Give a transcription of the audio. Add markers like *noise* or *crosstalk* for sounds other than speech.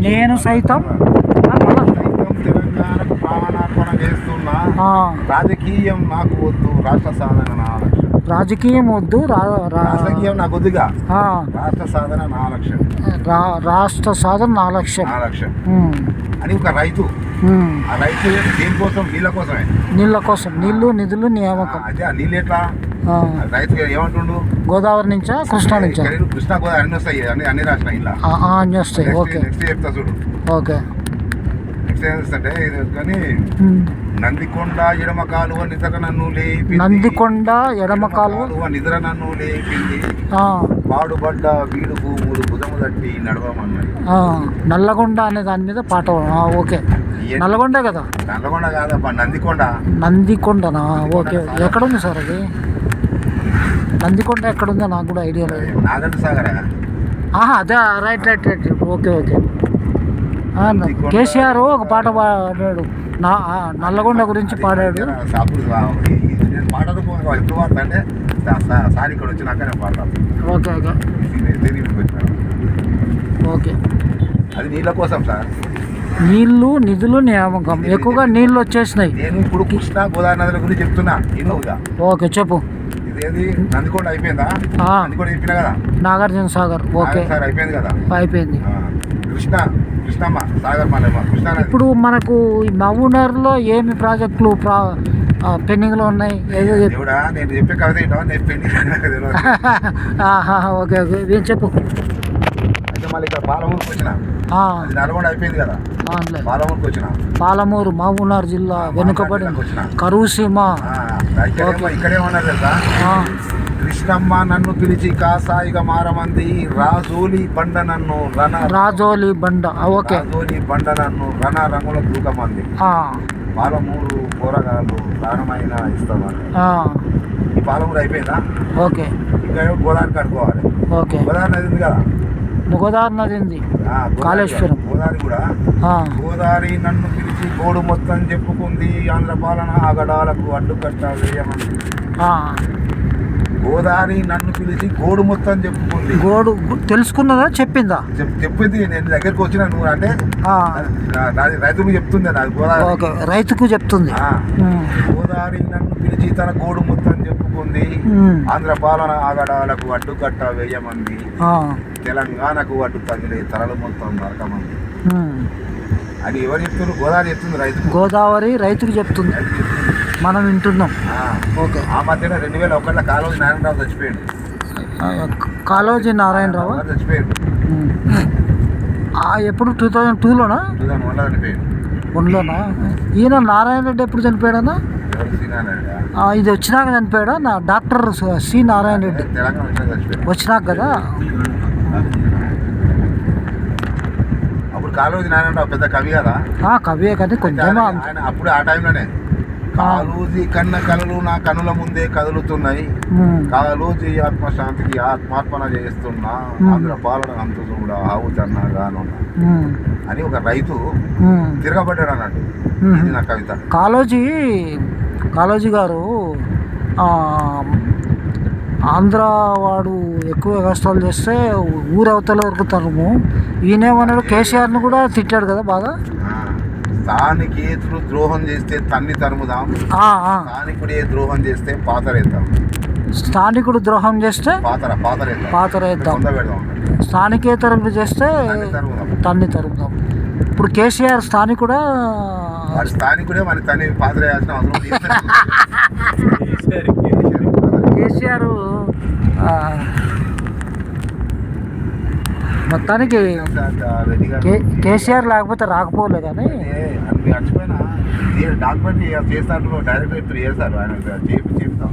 నేను సైతం రాజకీయం నాకు వద్దు రాష్ట్ర సాధన రాజకీయం వద్దు రాజకీయం నాకు వద్దుగా. రాష్ట్ర సాధన నా లక్ష్యం. రా- రాష్ట్ర సాధన నా లక్ష్యం. నా లక్ష్యం. అని ఒక రైతు. ఆ రైతు దేనికోసం? నీళ్ళ కోసమే. నీళ్ళ కోసం. నీళ్ళు నిధులు నియామకం. అదే ఆ నీళ్ళు ఎట్లా? రైతు ఏమంటుండు? గోదావరి నుంచా కృష్ణా నుంచా? కృష్ణా గోదావరి అన్ని వస్తాయి అన్ని అన్ని రాసిన ఇలా అన్నీ వస్తాయి. ఓకే. నెక్స్ట్ చెప్తా చూడు. ఓకే. ఏం చేస్తుంటే ఇది కానీ. నందికొండ ఎడమ కాలువ నిద్ర నన్ను లేపి నందికొండ ఎడమ కాలువ. నిద్ర నన్ను లేపింది. పాడుబడ్డ వీడు భూములు భుజము తట్టి నడవమన్నది. నల్లగొండ అనే దాని మీద పాట ఓకే. నల్లగొండే కదా? నల్లగొండ కాదప్ప నందికొండ. నందికొండనా? ఓకే ఎక్కడుంది సార్ అది? నందికొండ ఎక్కడుందో నాకు కూడా ఐడియా లేదు. నాగంట సాగర? ఆహా అదే right right right. Okay okay. KCR ఒక పాట పాడాడు. నా నల్లగొండ గురించి పాడాడు. Okay okay. ఓకే. అది నీళ్ళ కోసం సార్ నీళ్ళు నిధులు నియామకం. ఎక్కువగా నీళ్ళు వచ్చేసినాయి. నేను ఇప్పుడు కృష్ణా గోదావరి నదుల గురించి చెప్తున్నా ఓకే చెప్పు. నందికొండ అయిపోయిందా. నందికొండ చెప్పినా కదా నాగార్జున సాగర్. ఓకే. సార్ అయిపోయింది కదా. అయిపోయింది. కృష్ణ. కృష్ణమ్మ సాగర్ ఇప్పుడు మనకు ఈ మహబూబ్నగర్లో ఏమి ప్రాజెక్టులు ప్రా పెండింగ్లో ఉన్నాయి? ఏదో చెప్పు దేవుడా నేను చెప్పే కవిత ఏంటో నేను పెళ్ళి తెలియదు *laughs* ఆహా, ఓకే ఓకే. ఏం చెప్పు. అయితే మళ్ళీ ఇక్కడ పాలమూరుకి వచ్చిన? ఆ, అది నల్గొండ అయిపోయింది కదా? అవునులే. పాలమూరుకి వచ్చిన? పాలమూరు మహబూబ్నగర్ జిల్లా వెనుకబడిన కరువు సీమ ఆ, ఇక్కడేమన్నారు తెలుసా? ఆ, కృష్ణమ్మ నన్ను పిలిచి కాసాయిగా మారమంది. రాజోలి బండ నన్ను రణ రాజోలి బండ. ఓకే. రాజోలి బండ నన్ను రణ రంగుల దూకమంది పాలమూరు కూరగాయలు ప్రాణమైన ఇస్తామని ఈ పాలమూరు అయిపోయిందా? ఓకే. ఇంకా గోదావరి కడుకోవాలి ఓకే. గోదావరి నది ఉంది కదా? గోదావరి నది ఉంది. కాళేశ్వరం. గోదావరి కూడా? గోదావరి నన్ను పిలిచి గోడు మొత్తం చెప్పుకుంది ఆంధ్ర పాలన ఆగడాలకు అడ్డుకట్ట వేయమంది గోదావరి నన్ను పిలిచి గోడు మొత్తం చెప్పుకుంది. గోడు తెలుసుకున్నదా? చెప్పిందా? చెప్- చెప్పింది. నేను దగ్గరికి వచ్చిన నువ్వు అంటే రైతుకు చెప్తుంది నాది గోదావరి. రైతుకు చెప్తుంది. గోదావరి నన్ను పిలిచి తన గోడు మొత్తం చెప్పుకుంది. ఆంధ్ర పాలన ఆగడాలకు అడ్డుకట్ట వేయమంది. తెలంగాణకు అడ్డు తగిలే తరలు మొత్తం నరకమంది. అది ఎవరు చెప్తున్నారు? గోదావరి చెప్తుంది రైతు గోదావరి రైతుకు చెప్తుంది. రైతు చెప్తుంది. మనం వింటున్నాం. ఓకే. ఆ మధ్యన రెండు వేల ఒకళ్ళ కాలువ నారాయణరావు చచ్చిపోయాడు. ఆ, కాళోజీ నారాయణరావు? చచ్చిపోయాడు. ఎప్పుడు టూ థౌజండ్ టూలోనా? టూ థౌసండ్ వన్లో చనిపోయాడు. వన్లోనా? ఈయన నారాయణ రెడ్డి ఎప్పుడు చనిపోయాడనా ఇది వచ్చినాక చనిపోయాడా? నా డాక్టర్ సి నారాయణ రెడ్డి వచ్చినాక కదా? అప్పుడు కాళోజీ నారాయణరావు పెద్ద కవి కదా. ఆ, కవియే అయితే కొంచెం అప్పుడు ఆ టైంలోనే కాళోజీ కన్న కలలు నా కనుల ముందే కదులుతున్నాయి. కాళోజీ ఆత్మశాంతికి ఆత్మార్పణ చేస్తున్నా. ఆంధ్ర పాలన అంతు చూడ ఆవుతన్నా గానున్నా అని ఒక రైతు. తిరగబడ్డాడు అన్నట్టు. ఇది నా కవిత. కాళోజీ కాళోజీ గారు ఆంధ్ర వాడు ఎక్కువ కష్టాలు చేస్తే ఊరు అవతల వరకు తరుము. ఈయనేమన్నాడు కేసీఆర్ని కూడా తిట్టాడు కదా బాగా? స్థానికేతులు ద్రోహం చేస్తే తన్ని తరుముదాం. స్థానికుడే ద్రోహం చేస్తే పాతరేద్దాం. స్థానికుడు ద్రోహం చేస్తే పాతర పాతరేద్దాం. పాతరేద్దాం. స్థానికేతరులు చేస్తే తన్ని తరుముదాం. ఇప్పుడు కేసీఆర్ స్థానికుడా? వాడు స్థానికుడే మన తన్ని పాతరేయాల్సిన అవసరం. *laughs* కేసీఆర్ ఆ, మొత్తానికి కేసీఆర్ లేకపోతే రాకపోలే కానీ డాక్యుమెంట్ చేస్తారు డైరెక్ట్ ఇప్పుడు చేస్తారు ఆయన చేపి చెప్తాం